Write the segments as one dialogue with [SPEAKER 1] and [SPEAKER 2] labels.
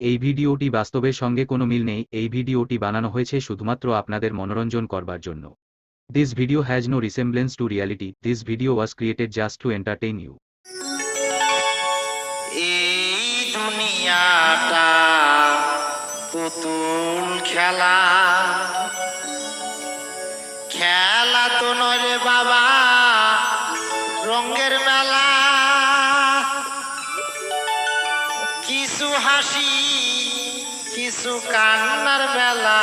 [SPEAKER 1] এই ভিডিওটি বাস্তবের সঙ্গে কোনো মিল নেই, এই ভিডিওটি বানানো হয়েছে শুধুমাত্র আপনাদের মনোরঞ্জন করবার জন্য। This video has no resemblance to reality this video was created just to entertain you
[SPEAKER 2] এই পুতুল খেলা। খেলা তো নয় বাবা। কিছু হাসি কিছু কান্নার বেলা।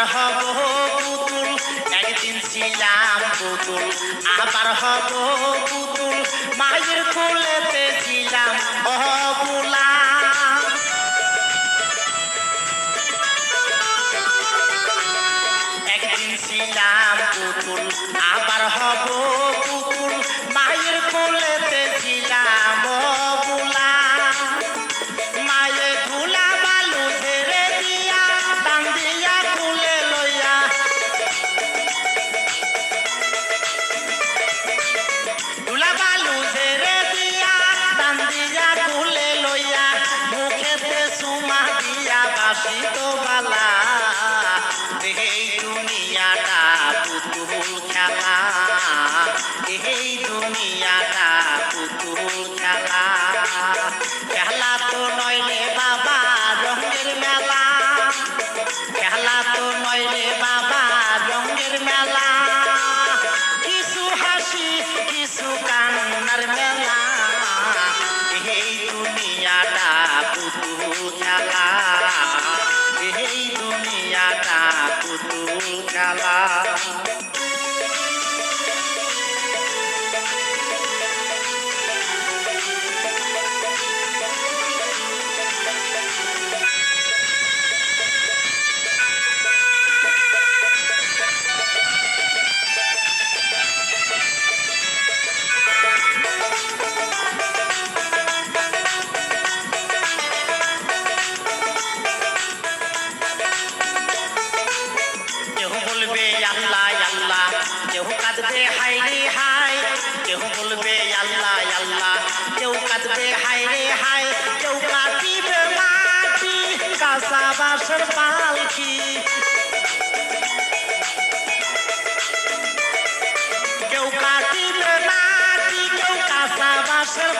[SPEAKER 2] পুতুল, একদিন ছিলাম পুতুল, আবার হব পুতুল, মায়ের কোলেতে ছিলাম অবুলা। একদিন ছিলাম পুতুল, আবার হব তো হাই রে হাই কেউ কাটিবে মাটি, কাঁচা বাসর পালকি কেউ কাটিবে মাটি কেউ কাঁচা বাসর